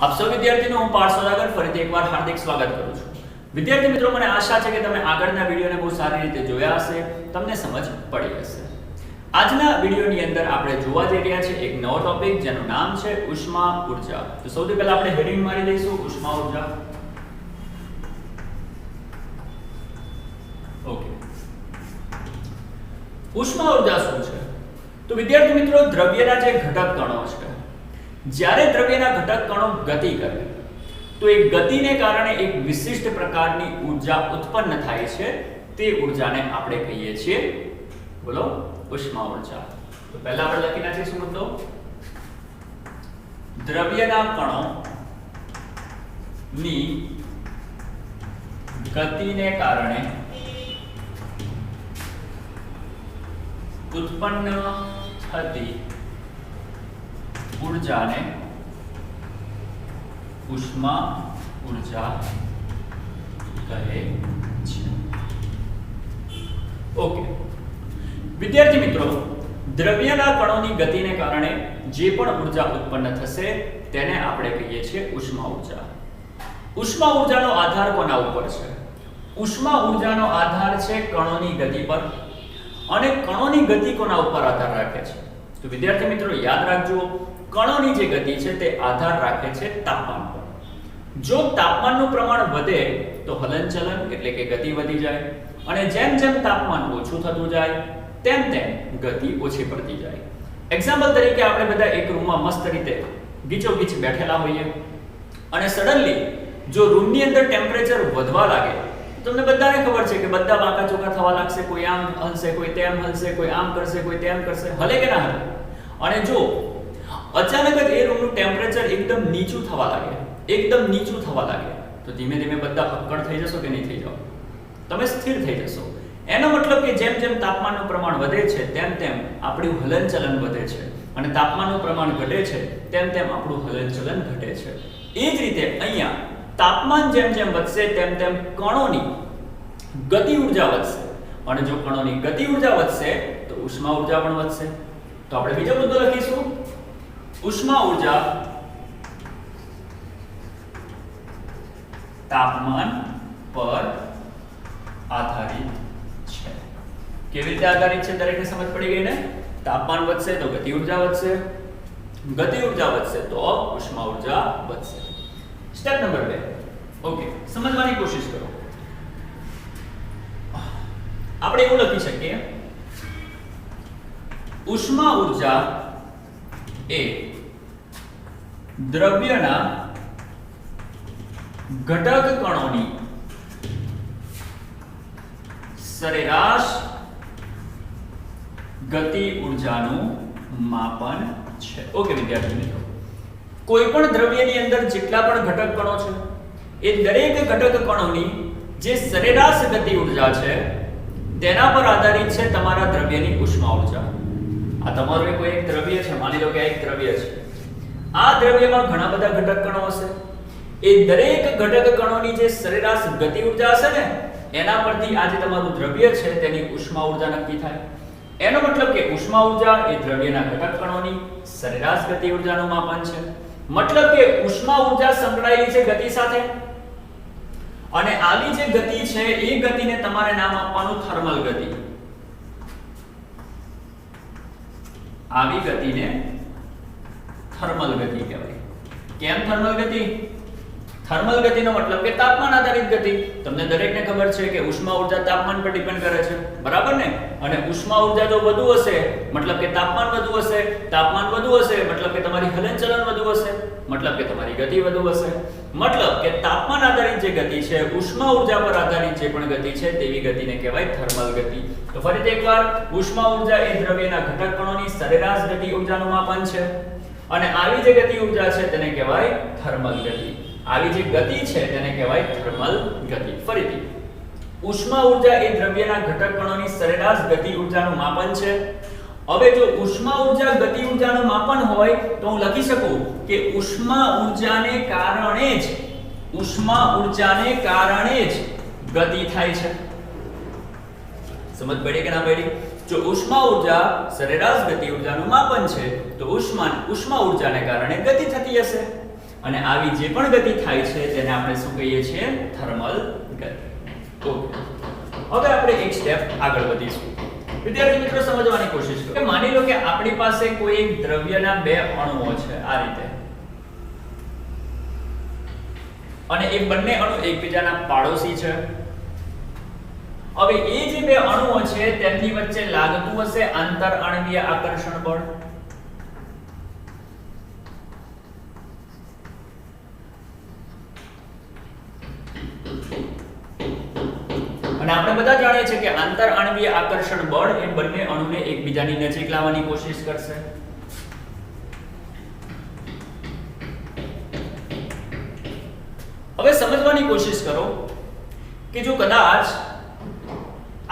આપ સૌ વિદ્યાર્થીનો હું પાર્થ આગળ ફરીથી એકવાર હાર્દિક સ્વાગત કરું છું. વિદ્યાર્થી મિત્રો, મને આશા છે કે તમે આગળના વિડીયોને બહુ સારી રીતે જોયા હશે. તમને સમજ પડી હશે. આજના વિડીયોની અંદર આપણે જોવા જઈ રહ્યા છે એક નવો ટોપિક જેનું નામ છે ઉષ્મા ઊર્જા. તો સૌથી પહેલા આપણે હેડિંગ મારી દઈશું ઉષ્મા ઊર્જા. ઓકે ઉષ્મા ઊર્જા શું છે? તો વિદ્યાર્થી મિત્રો, દ્રવ્યના જે ઘટક કણો છે જ્યારે દ્રવ્યના ઘટક કણો ગતિ કરે, તો એ ગતિને કારણે એક વિશિષ્ટ પ્રકારની ઊર્જા ઉત્પન્ન થાય છે. તે ઊર્જાને આપણે કહીએ છીએ, બોલો, ઉષ્મા ઊર્જા તો પહેલા આપણે લખી નાખીશું મતલબ દ્રવ્યના કણો ની ગતિને કારણે ઉત્પન્ન થતી ઊર્જાને ઉષ્મા ઊર્જા કહે છે. ઓકે. વિદ્યાર્થી મિત્રો, દ્રવ્યના કણોની ગતિને કારણે જે પણ ઊર્જા ઉત્પન્ન થશે તેને આપણે કહીએ છીએ ઉષ્મા ઊર્જા ઉષ્મા ઊર્જાનો આધાર કોના ઉપર છે? ઉષ્મા ઊર્જાનો આધાર છે કણોની ગતિ પર અને કણોની ગતિ કોના ઉપર આધાર રાખે છે? તો વિદ્યાર્થી મિત્રો, યાદ રાખજો, કણોની જે ગતિ છે તે આધાર રાખે છે તાપમાન પર. જો તાપમાનનું પ્રમાણ વધે, તો હલનચલન એટલે કે ગતિ વધી જાય. અને જેમ જેમ તાપમાન ઓછું થતું જાય, તેમ તેમ ગતિ ઓછી પડતી જાય. એક્ઝામ્પલ તરીકે આપણે બધા એક રૂમમાં મસ્ત રીતે ગીચોગીચ બેઠેલા હોઈએ. અને સડનલી જો રૂમની અંદર ટેમ્પરેચર વધવા લાગે તમને બધાને ખબર છે કે બધા બાકા ચોકા થવા લાગશે, કોઈ આમ હલશે, કોઈ તેમ હલશે, કોઈ આમ કરશે, કોઈ તેમ કરશે. હલે કે ના હલે? અને જો અચાનક જ એ રૂમનું ટેમ્પરેચર એકદમ નીચું થવા લાગે, એકદમ નીચું થવા લાગે, તો ધીમે ધીમે બધા અક્કડ થઈ જશો કે નહીં થઈ જાઓ તમે સ્થિર થઈ જશો. એનો મતલબ કે જેમ જેમ તાપમાનનું પ્રમાણ વધે છે, તેમ તેમ આપણું હલનચલન વધે છે. અને તાપમાનનું પ્રમાણ ઘટે છે, તેમ તેમ આપણું હલનચલન ઘટે છે. એ જ રીતે અહીંયા તાપમાન જેમ જેમ વધશે તેમ તેમ કણોની ગતિ ઊર્જા વધશે. અને જો કણોની ગતિ ઊર્જા વધશે, તો ઉષ્મા ઊર્જા પણ વધશે. તો આપણે બીજો મુદ્દો લખીશું. ઉષ્મા ઊર્જા તાપમાન પર આધારિત છે. કેવી રીતે આધારિત છે દરેકને સમજ પડી ગઈ ને? તાપમાન વધશે તો ગતિ ઊર્જા વધશે. ગતિ ઊર્જા વધશે તો ઉષ્મા ઊર્જા વધશે. સ્ટેપ નંબર 2 ઓકે સમજવાની કોશિશ કરો. આપણે એવું લખી શકીએ. ઉષ્મા ઊર્જા એ દ્રવ્યના ઘટક કણોની સરેરાશ ગતિ ઉર્જાનું માપન છે. ઓકે વિદ્યાર્થી મિત્રો. કોઈ પણ દ્રવ્યની અંદર જેટલા પણ ઘટક કણો છે એ દરેક ઘટક કણોની જે સરેરાશ ગતિ ઊર્જા છે, તેના પર આધારિત છે તમારા દ્રવ્યની ઉષ્મા ઊર્જા. આ તમારું કોઈ એક દ્રવ્ય છે, માની લો કે આ એક દ્રવ્ય છે. આ દ્રવ્યમાં ઘણા બધા ઘટક કણો હશે. એ દરેક ઘટક કણોની જે સરેરાશ ગતિ ઊર્જા હશે ને, એના પરથી આ જે તમારું દ્રવ્ય છે, તેની ઉષ્મા ઊર્જા નક્કી થાય. એનો મતલબ કે ઉષ્મા ઊર્જા એ દ્રવ્યના ઘટક કણોની સરેરાશ ગતિ ઉર્જાનું માપન છે. મતલબ કે ઉષ્મા ઊર્જા સંકળાયેલી છે ગતિ સાથે. અને આવી જે ગતિ છે, એ ગતિને તમારે નામ આપવાનું થર્મલ ગતિ. આવી ગતિને થર્મલ ગતિ કહેવાય. કેમ થર્મલ ગતિ? થર્મલ ગતિનો મતલબ કે તાપમાન આધારિત ગતિ. તમને દરેકને ખબર છે કે ઉષ્મા ઊર્જા તાપમાન પર ડિપેન્ડ કરે છે. બરાબર ને? અને ઉષ્મા ઊર્જા જો વધુ હશે, મતલબ કે તાપમાન વધુ હશે, તાપમાન વધુ હશે, મતલબ કે તમારી હલનચલન વધુ હશે, મતલબ કે તમારી ગતિ વધુ હશે. મતલબ કે તાપમાન આધારિત જે ગતિ છે, ઉષ્મા ઊર્જા પર આધારિત જે પણ ગતિ છે, તેવી ગતિને કહેવાય થર્મલ ગતિ. તો ફરીથી એકવાર, ઉષ્મા ઊર્જા એ દ્રવ્યના ઘટક કણોની સરેરાશ ગતિ ઉર્જાનું માપન છે. અને આવી જે ગતિ ઊર્જા છે, તેને કહેવાય થર્મલ ગતિ. આવી જે ગતિ છે તેને કહેવાય થર્મલ ગતિ. ફરીથી, ઉષ્મા ઊર્જા એ દ્રવ્યના ઘટક કણોની સરેરાશ ગતિ ઉર્જાનું માપન છે. હવે જો ઉષ્મા ઊર્જા ગતિ ઉર્જાનું માપન હોય, તો હું લખી શકું કે ઉષ્મા ઉર્જાને કારણે જ, ઉષ્મા ઉર્જાને કારણે જ ગતિ થાય છે. સમજ પડી કે ના પડી? જો ઉષ્મા ઊર્જા સરેરાશ ગતિ ઉર્જાનું માપન છે, તો ઉષ્મા ઉષ્મા ઉર્જાને કારણે ગતિ થતી હશે. અને આવી જે પણ ગતિ થાય છે તેને આપણે શું કહીએ છીએ? થર્મલ ગતિ. ઓકે હવે આપણે એક સ્ટેપ આગળ વધીશું. વિદ્યાર્થી મિત્રો, સમજવાની કોશિશ કરો. કે માની લો કે આપણી પાસે કોઈ એક દ્રવ્યના બે અણુઓ છે આ રીતે. અને એ બંને અણુ એકબીજાના પાડોશી છે. હવે એ જે બે અણુઓ છે, તેમની વચ્ચે લાગતું હશે આંતર આણવીય આકર્ષણ બળ. આપણે બધા જાણીએ છીએ કે આંતર આણવીય આકર્ષણ બળ એ બંને અણુને એકબીજાની નજીક લાવવાની કોશિશ કરશે. હવે સમજવાની કોશિશ કરો કે જો કદાચ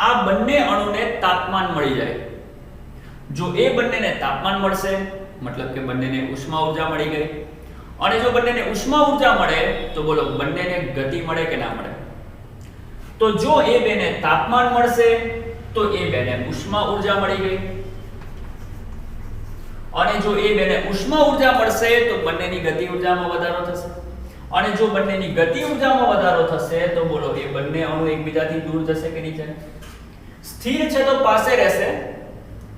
આ બંને અણુને તાપમાન મળી જાય. જો એ બંનેને તાપમાન મળશે, મતલબ કે બંનેને ઉષ્મા ઊર્જા મળી ગઈ. અને જો બંનેને ઉષ્મા ઊર્જા મળે, તો બોલો બંનેને ગતિ મળે કે ના મળે? તો જો એ બેને તાપમાન મળશે, તો એ બેને ઉષ્મા ઊર્જા મળી ગઈ. અને જો એ બેને ઉષ્મા ઊર્જા મળશે, તો બંનેની ગતિ ઊર્જામાં વધારો થશે. અને જો બંનેની ગતિ ઊર્જામાં વધારો થશે, તો બોલો એ બંને અણુ એકબીજાથી દૂર જશે કે નહીં સ્થિર છે તો પાસે રહેશે,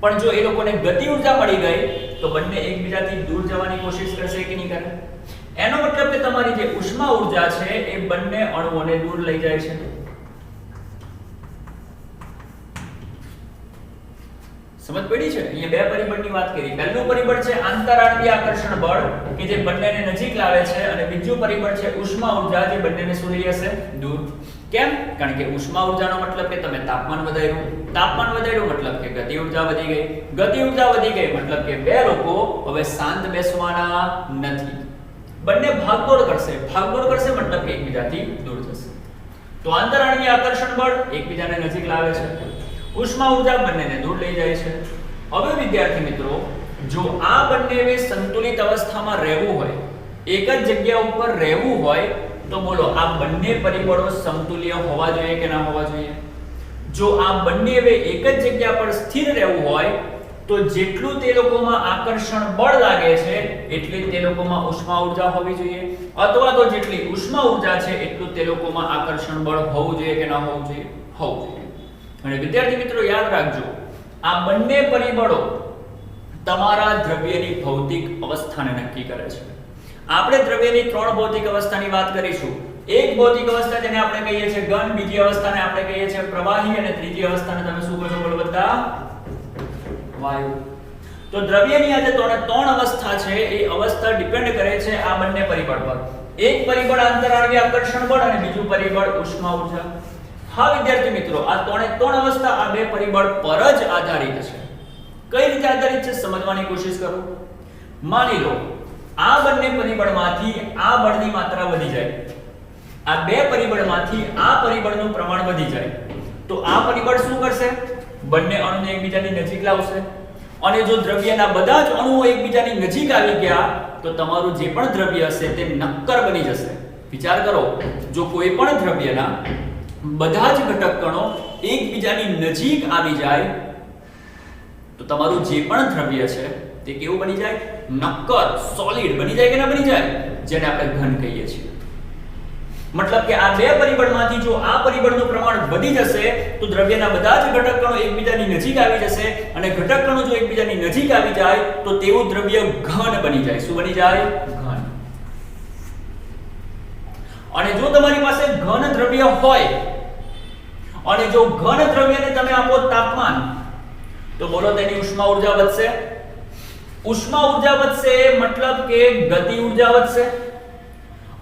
પણ જો એ લોકોને ગતિ ઊર્જા મળી ગઈ, તો બંને એકબીજાથી દૂર જવાની કોશિશ કરશે કે નહીં કરે? એનો મતલબ કે તમારી જે ઉષ્મા ઊર્જા છે, એ બંને અણુઓને દૂર લઈ જાય છે. સમજ પડી છે? અહીંયા બે પરિબળની વાત કરી. પહેલું પરિબળ છે આંતરાણવીય આકર્ષણ બળ, કે જે બંનેને નજીક લાવે છે, અને બીજું પરિબળ છે ઉષ્મા ઊર્જા જે બંનેને શું લઈ જશે દૂર. કેમ? કારણ કે ઉષ્મા ઊર્જાનો મતલબ કે તમે તાપમાન વધાર્યું. તાપમાન વધાર્યું મતલબ કે ગતિ ઊર્જા વધી ગઈ. ગતિ ઊર્જા વધી ગઈ મતલબ કે બે લોકો હવે શાંત બેસવાના નથી. બંને ભાગદોડ કરશે. ભાગદોડ કરશે મતલબ કે એકબીજાથી દૂર જશે. તો આંતરાણવીય આકર્ષણ બળ એકબીજાને નજીક લાવે છે. ઉષ્મા ઊર્જા બંનેને દૂર લઈ જાય છે. હવે વિદ્યાર્થી મિત્રો, જો આ બંનેને સંતુલિત અવસ્થામાં રહેવું હોય, એક જ જગ્યા ઉપર રહેવું હોય, તો બોલો આ બંને પરિબળો સમતુલ્ય હોવા જોઈએ કે ના હોવા જોઈએ? જો આ બંને એક જ જગ્યા પર સ્થિર રહેવું હોય, તો જેટલું તે લોકોમાં આકર્ષણ બળ લાગે છે, એટલી તે લોકોમાં ઉષ્મા ઊર્જા હોવી જોઈએ. અથવા તો જેટલી ઉષ્મા ઊર્જા છે, એટલું તે લોકોમાં આકર્ષણ બળ હોવું જોઈએ કે ના હોવું જોઈએ? હોવું જોઈએ. અને વિદ્યાર્થી મિત્રો, યાદ રાખજો, આ બંને પરિબળો તમારા દ્રવ્યની ભૌતિક અવસ્થાને નક્કી કરે છે. આપણે દ્રવ્યની ત્રણ ભૌતિક અવસ્થાની વાત કરીશું. એક ભૌતિક અવસ્થા જેને આપણે કહીએ છીએ ઘન, બીજી અવસ્થાને આપણે કહીએ છીએ પ્રવાહી અને ત્રીજી અવસ્થાને તમે શું કહો છો બોલો બધા? વાયુ. તો દ્રવ્યની આજે ત્રણ ત્રણ અવસ્થા છે, એ અવસ્થા ડિપેન્ડ કરે છે આ બંને પરિબળ પર. એક પરિબળ આંતરાણવીય આકર્ષણ બળ અને બીજું પરિબળ ઉષ્મા ઊર્જા હા, વિદ્યાર્થી મિત્રો, આ ત્રણે ત્રણ અવસ્થા આ બે પરિબળ પર જ આધારિત છે. કઈ રીતે આધારિત છે, સમજવાની કોશિશ કરો. માની લો, આ બંને પરિબળમાંથી આ બળની માત્રા વધી જાય. આ બે પરિબળમાંથી આ પરિબળનું પ્રમાણ વધી જાય. તો આ પરિબળ શું કરશે? બંને અણુને એકબીજાની નજીક લાવશે. અને જો દ્રવ્યના બધા જ અણુઓ એકબીજાની નજીક આવી ગયા, તો તમારું જે પણ દ્રવ્ય હશે તે નક્કર બની જશે. વિચાર કરો, જો કોઈ પણ દ્રવ્યના બધા જ ઘટક કણો એકબીજાની નજીક આવી જાય, તો તમારું જે પણ દ્રવ્ય છે, તે કેવું બની જાય? નક્કર સોલિડ બની જાય કે ના બની જાય? જેને આપણે ઘન કહીએ છીએ. મતલબ કે આ બે પરિબળમાંથી જો આ પરિબળનું પ્રમાણ વધી જશે, તો દ્રવ્યના બધા જ ઘટક કણો એકબીજાની નજીક આવી જશે અને ઘટક કણો જો એકબીજાની નજીક આવી જાય, તો તેવું દ્રવ્ય ઘન બની જાય. શું બની જાય? ઘન. અને જો તમારી પાસે ઘન દ્રવ્ય હોય અને જો ઘન દ્રવ્યને તમે આપો તાપમાન, તો બોલો તેની ઉષ્મા ઊર્જા વધશે? ઉષ્મા ઊર્જા વધશે મતલબ કે ગતિ ઊર્જા વધશે?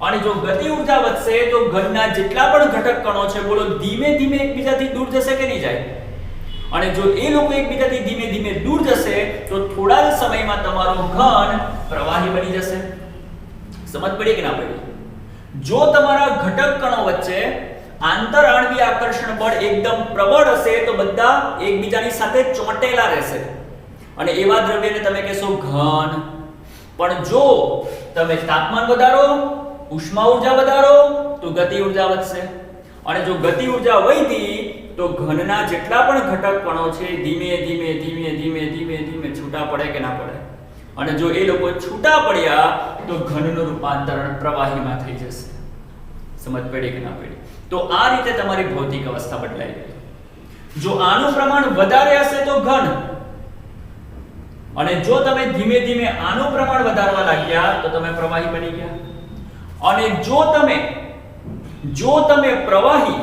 અને જો ગતિ ઊર્જા વધશે, તો ઘનના જેટલા પણ ઘટક કણો છે, બોલો ધીમે ધીમે એકબીજાથી દૂર જશે કે નહીં જાય? અને જો એ લોકો એકબીજાથી ધીમે ધીમે દૂર જશે, તો થોડા જ સમયમાં તમારો ઘન પ્રવાહી બની જશે. સમજ પડી કે ના પડી? જો તમારા ઘટક કણો વચ્ચે આંતર આણવીય આકર્ષણ બળ એકદમ પ્રબળ હશે તો બધા એકબીજાની સાથે ચોંટેલા રહેશે. અને એવા દ્રવ્યને તમે કહેશો ઘન. પણ જો તમે તાપમાન વધારો, ઉષ્મા ઊર્જા વધારો, તો ગતિ ઊર્જા વધશે. અને જો ગતિ ઊર્જા વધી, તો ઘનના જેટલા પણ ઘટક કણો છે, ધીમે ધીમે ધીમે ધીમે ધીમે ધીમે છૂટા પડે કે ના પડે. અને જો એ લોકો છૂટા પડ્યા, તો ઘનનું રૂપાંતરણ પ્રવાહીમાં થઈ જશે. સમજ પડી કે ના પડી? તો આ રીતે તમારી ભૌતિક અવસ્થા બદલાઈ ગઈ. જો આનું પ્રમાણ વધારે હશે તો ઘન. અને જો તમે ધીમે ધીમે આનું પ્રમાણ વધારવા લાગ્યા તો તમે પ્રવાહી બની ગયા. અને જો તમે જો તમે પ્રવાહી,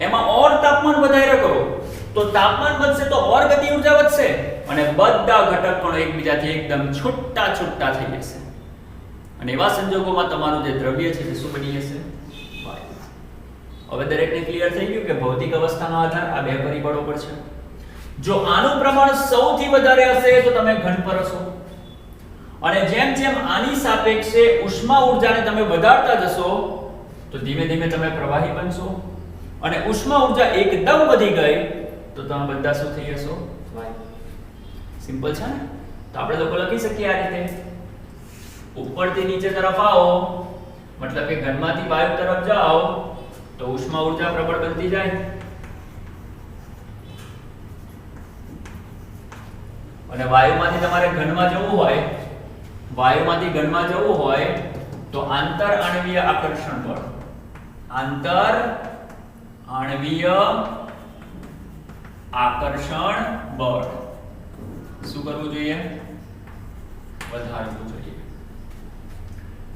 એમાં ઓર તાપમાન વધારે કરો, તો તાપમાન વધશે તો ઓર ગતિ ઊર્જા વધશે અને બધા ઘટક કણો એકબીજાથી એકદમ છૂટા છૂટા થઈ જશે. અને એવા સંજોગોમાં તમારું જે દ્રવ્ય છે તે શું બની જશે? હવે દરેકને ક્લિયર થઈ ગયું કે ભૌતિક અવસ્થાનો આધાર આ બે પરિબળો પર છે. જો આનું પ્રમાણ સૌથી વધારે હશે તો તમે ઘન પર હશો. અને જેમ જેમ આની સાપેક્ષે ઉષ્મા ઊર્જાને તમે વધારતા જશો, તો ધીમે ધીમે તમે પ્રવાહી બનશો. અને ઉષ્મા ઊર્જા એકદમ વધી ગઈ, તો તમે બધા શું થઈ જશો? સિમ્પલ છે ને? તો આપણે લોકો લખી શકીએ આ રીતે. ઉપરથી નીચે તરફ આવો, મતલબ કે ઘનમાંથી વાયુ તરફ જાઓ તો ઉષ્મા ઊર્જા પ્રબળ બનતી જાય. અને વાયુમાંથી તમારે ઘનમાં જવું હોય, વાયુમાંથી ઘનમાં જવું હોય, તો આંતર અણવીય આકર્ષણ બળ. આંતર અણવીય આકર્ષણ બળ. શું કરવું જોઈએ? વધારવું જોઈએ.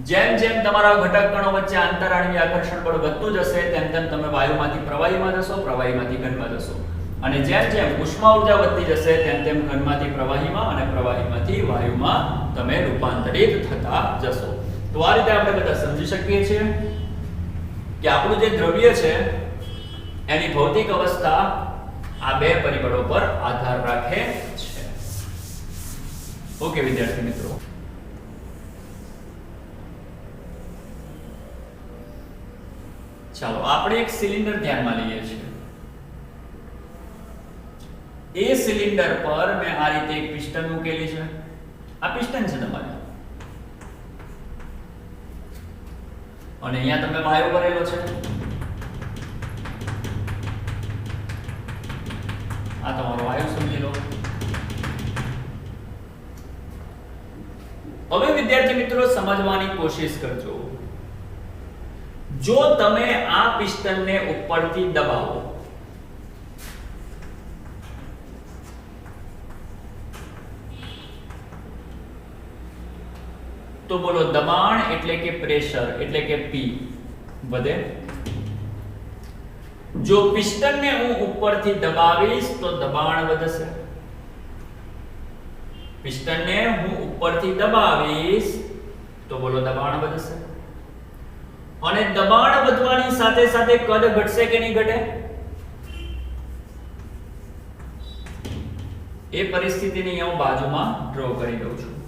જેમ જેમ તમારા ઘટક કણો વચ્ચે આંતર આકર્ષણ બળ વધતું જશે, તેમ તેમ તમે વાયુમાંથી પ્રવાહીમાં જશો, પ્રવાહીમાંથી ઘનમાં જશો. અને જેમ જેમ ઉષ્મા ઊર્જા વધતી જશે, તેમ તેમ ઘનમાંથી પ્રવાહીમાં અને પ્રવાહીમાંથી વાયુમાં તમે રૂપાંતરિત થતા જશો. તો આ રીતે આપણે બધા સમજી શકીએ છીએ કે આપણું જે દ્રવ્ય છે, એની ભૌતિક અવસ્થા આ બે પરિબળો પર આધાર રાખે છે. ઓકે, વિદ્યાર્થી મિત્રો. ચાલો, આપણે એક સિલિન્ડર ધ્યાનમાં લઈએ છીએ. એ સિલિન્ડર પર મેં આ રીતે એક પિસ્ટન મૂકેલી છે. આ પિસ્ટન છે તમારે. અને અહીંયા તમે વાયુ ભરેલો છે. આ તમારો વાયુ સમજી લો. હવે વિદ્યાર્થી મિત્રો, સમજવાની કોશિશ કરજો. જો તમે આ પિસ્ટનને ઉપરથી દબાવો તો બોલો દબાણ એટલે કે પ્રેશર એટલે કે પી વધે જો પિસ્ટનને હું ઉપરથી દબાવીશ તો દબાણ વધશે પિસ્ટનને હું ઉપરથી દબાવીશ તો બોલો દબાણ વધશે અને દબાણ વધવાની સાથે સાથે કદ ઘટશે કે નહીં ઘટે? એ પરિસ્થિતિને હું બાજુમાં ડ્રો કરી દઉં છું.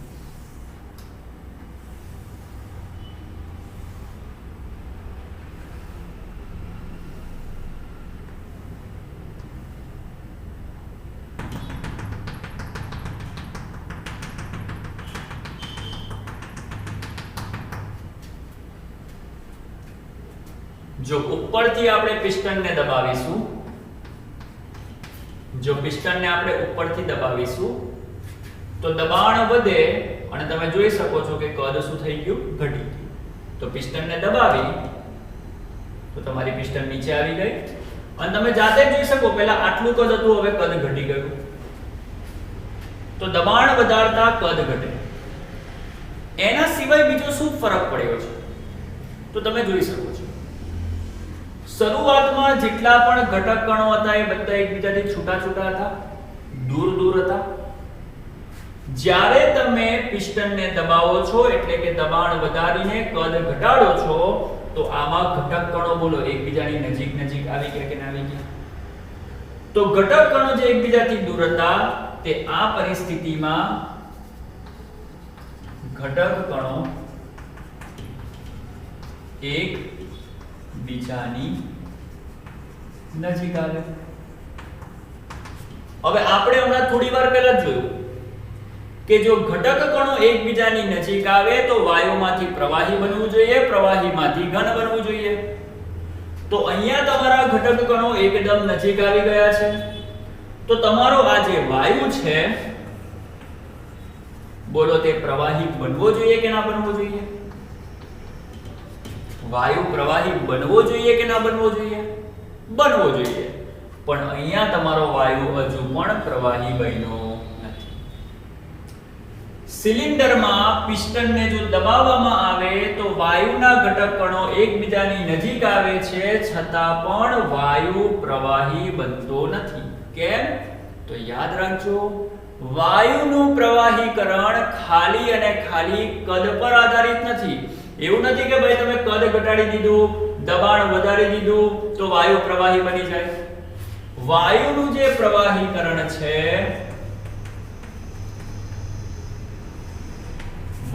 જો ઉપરથી આપણે પિસ્ટનને દબાવીશું, જો પિસ્ટનને આપણે ઉપરથી દબાવીશું, તો દબાણ વધે અને તમે જોઈ શકો છો કે કદ શું થઈ ગયું? ઘટી ગયું. તો પિસ્ટનને દબાવી, તો તમારી પિસ્ટન નીચે આવી ગઈ. અને તમે જાતે જોઈ શકો, પહેલા આટલું કદ હતું, હવે કદ ઘટી ગયું. તો દબાણ વધારતા કદ ઘટે. એના સિવાય બીજો શું ફરક પડ્યો છે? તો તમે જોઈ શકો શરૂઆતમાં જેટલા પણ ઘટક કણો હતા એ બધા એકબીજાથી છૂટા છૂટા હતા દૂર દૂર હતા. જ્યારે તમે પિસ્ટનને દબાવો છો, એટલે કે દબાણ વધારીને કદ ઘટાડો છો, તો આમાં ઘટક કણો બોલો, એકબીજાની નજીક નજીક આવી ગયા કે ના આવી ગયા? તો ઘટક કણો જે એકબીજાથી દૂર હતા, તે આ પરિસ્થિતિમાં ઘટક કણો એક બીજાની નજીક આવે. હવે આપણે હમણાં થોડી વાર પહેલા જોયું કે જો ઘટક કણો એકબીજાની નજીક આવે તો વાયુમાંથી પ્રવાહી બનવું જોઈએ, પ્રવાહીમાંથી ઘન બનવું જોઈએ. તો અહીંયા તમારા ઘટક કણો એકદમ નજીક આવી ગયા છે. તો તમારો આ જે વાયુ છે, બોલો તે પ્રવાહી બનવો જોઈએ કે ના બનવો જોઈએ? વાયુ પ્રવાહી બનવો જોઈએ કે ના બનવો જોઈએ? બનવો જોઈએ. પણ અહીંયા તમારો વાયુ હજુ પણ પ્રવાહી બન્યો નથી. સિલિન્ડરમાં પિસ્ટનને જો દબાવવામાં આવે તો વાયુના ઘટક કણો એકબીજાની નજીક આવે છે, છતાં પણ વાયુ પ્રવાહી બનતો નથી. કેમ? તો યાદ રાખજો, વાયુનું પ્રવાહીકરણ ખાલી અને ખાલી કદ પર આધારિત નથી. એવું નથી કે ભાઈ તમે કદ ઘટાડી દીધું, દબાણ વધારી દીધું, તો વાયુ પ્રવાહી બની જાય. વાયુનું જે પ્રવાહીકરણ છે,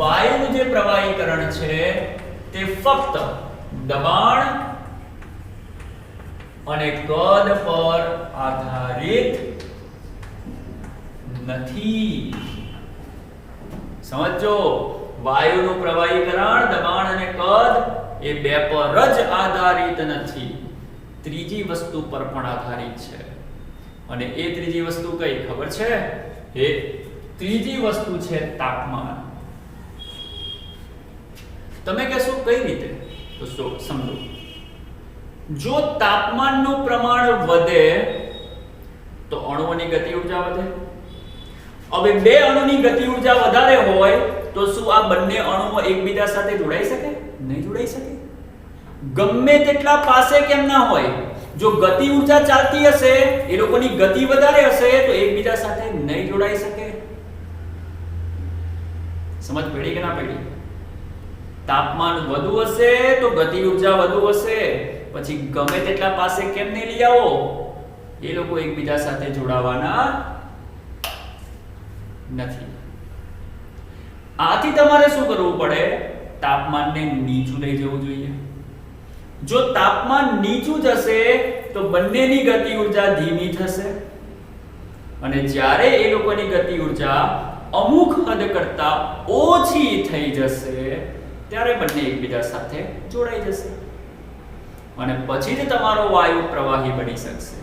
વાયુનું જે પ્રવાહીકરણ છે, તે ફક્ત દબાણ અને કદ પર આધારિત નથી. સમજો વાયુનું પ્રવાહીકરણ, દબાણ અને કદ એ બે પર જ આધારિત નથી. ત્રીજી વસ્તુ પર પણ આધારિત છે. અને એ ત્રીજી વસ્તુ કઈ ખબર છે? એ ત્રીજી વસ્તુ છે તાપમાન. તમે કહેશો કઈ રીતે? તો સમજો. જો તાપમાનનું પ્રમાણ વધે, તો અણુઓની ગતિ ઊર્જા વધે. હવે બે અણુની ગતિ ઊર્જા વધારે હોય તો શું આ બંને અણુઓ એકબીજા સાથે જોડાઈ શકે? નહીં જોડાઈ શકે. ગમે તેટલા પાસે કેમ ના હોય, જો ગતિ ઊર્જા ચાલતી હશે, એ લોકોની ગતિ વધારે હશે, તો એકબીજા સાથે નહીં જોડાઈ શકે. સમજ પડી કે ના પડી? તાપમાન વધુ હશે, તો ગતિ ઊર્જા વધુ હશે. પછી ગમે તેટલા પાસે કેમ નહીં લઈ આવો, એ લોકો એકબીજા સાથે જોડાવાના નથી. આથી તમારે શું કરવું પડે? તાપમાનને નીચું લઈ જવું જોઈએ. જો તાપમાન નીચું જશે તો બંનેની ગતિ ઊર્જા ધીમી થશે. અને જ્યારે એ લોકોની ગતિ ઊર્જા અમુક હદ કરતા ઓછી થઈ જશે, ત્યારે બંને એકબીજા સાથે જોડાઈ જશે. અને પછી જ તમારો વાયુ પ્રવાહી બની શકશે.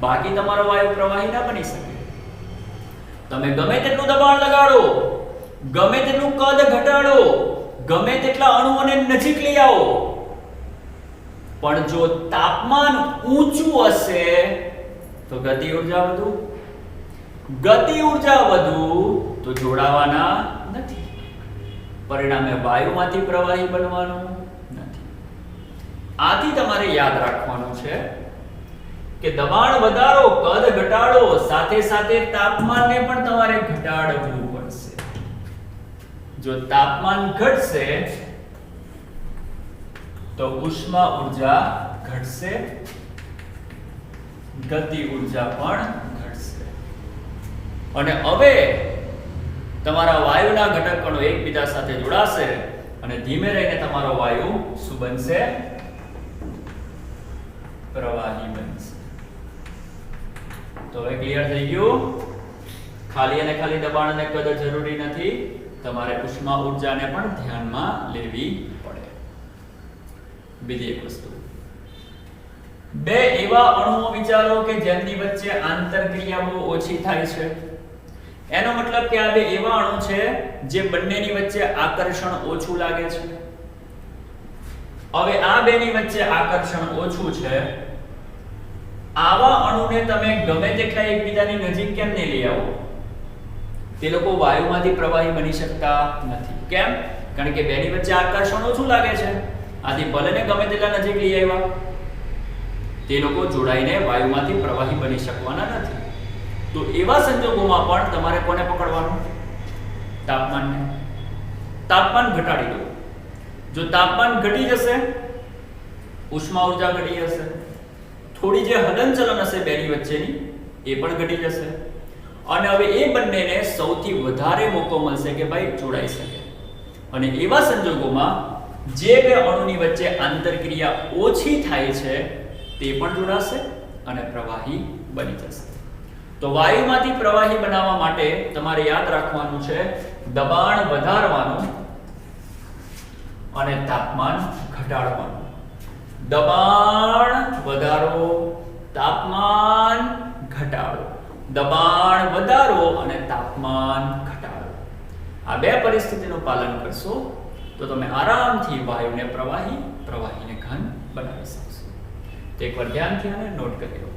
બાકી તમારો વાયુ પ્રવાહી ના બની શકે. તમે ગમે તેટલું દબાણ લગાડો ગમે તેટલું કદ ઘટાડો, ગમે તેટલા અણુઓને નજીક લઈ આવો. પણ જો તાપમાન ઊંચું હશે, તો ગતિ ઊર્જા વધુ. ગતિ ઊર્જા વધુ, તો જોડાવાના નથી. પરિણામે વાયુમાંથી પ્રવાહી બનવાનું નથી. આથી તમારે યાદ રાખવાનું છે કે દબાણ વધારો, કદ ઘટાડો, સાથે સાથે તાપમાનને પણ તમારે ઘટાડવું જો તાપમાન ઘટશે, તો ઉષ્મા ઊર્જા ઘટશે, ગતિ ઊર્જા પણ ઘટશે. અને હવે તમારા વાયુના ઘટક કણો એકબીજા સાથે જોડાશે અને ધીમે રહીને તમારો વાયુ શું બનશે? પ્રવાહી બનશે. તો હવે ક્લિયર થઈ ગયું? ખાલી અને ખાલી દબાણ અને કદ જરૂરી નથી. તમારે ઉષ્મા ઉર્જાને પણ ધ્યાનમાં લેવી પડે. બીજી એક વસ્તુ. બે એવા અણુઓ વિચારો કે જેમની વચ્ચે આંતરક્રિયા બહુ ઓછી થાય છે. એનો મતલબ કે આ બે એવા અણુ છે જે બંનેની વચ્ચે આકર્ષણ ઓછું લાગે છે. હવે આ બેની વચ્ચે આકર્ષણ ઓછું છે. આવા અણુને તમે ગમે તેટલા એકબીજાની નજીક કેમ નહીં લઈ આવો? તે લોકો વાયુમાંથી પ્રવાહી બની શકતા નથી. કેમ? કારણ કે બેની વચ્ચે આકર્ષણ ઓછું લાગે છે? આથી ભલેને ગમે તેટલા નજીક લઈ આવ્યા. તે લોકો જોડાઈને વાયુમાંથી પ્રવાહી બની શકવાના નથી. તો એવા સંજોગોમાં પણ તમારે કોને પકડવાનું? તાપમાનને. તાપમાન ઘટાડી દો. જો તાપમાન ઘટી જશે, ઉષ્મા ઊર્જા ઘટી જશે, થોડી જે હલનચલન હશે બેની વચ્ચેની, એ પણ ઘટી જશે. અને હવે એ બંનેને સૌથી વધારે મોકો મળશે કે ભાઈ જોડાઈ શકે. અને એવા સંજોગોમાં જે બે અણુની વચ્ચે આંતરક્રિયા ઓછી થાય છે, તે પણ જોડાશે અને પ્રવાહી બની જશે. તો વાયુમાંથી પ્રવાહી બનાવવા માટે તમારે યાદ રાખવાનું છે, દબાણ વધારવાનું અને તાપમાન ઘટાડવાનું. દબાણ વધારો, તાપમાન ઘટાડો. દબાણ વધારો અને તાપમાન ઘટાડો. આ બે પરિસ્થિતિનું પાલન કરશો તો તમે આરામથી વાયુને પ્રવાહી, પ્રવાહીને ઘન બનાવી શકશો. તો એકવાર ધ્યાનથી આને નોટ કરી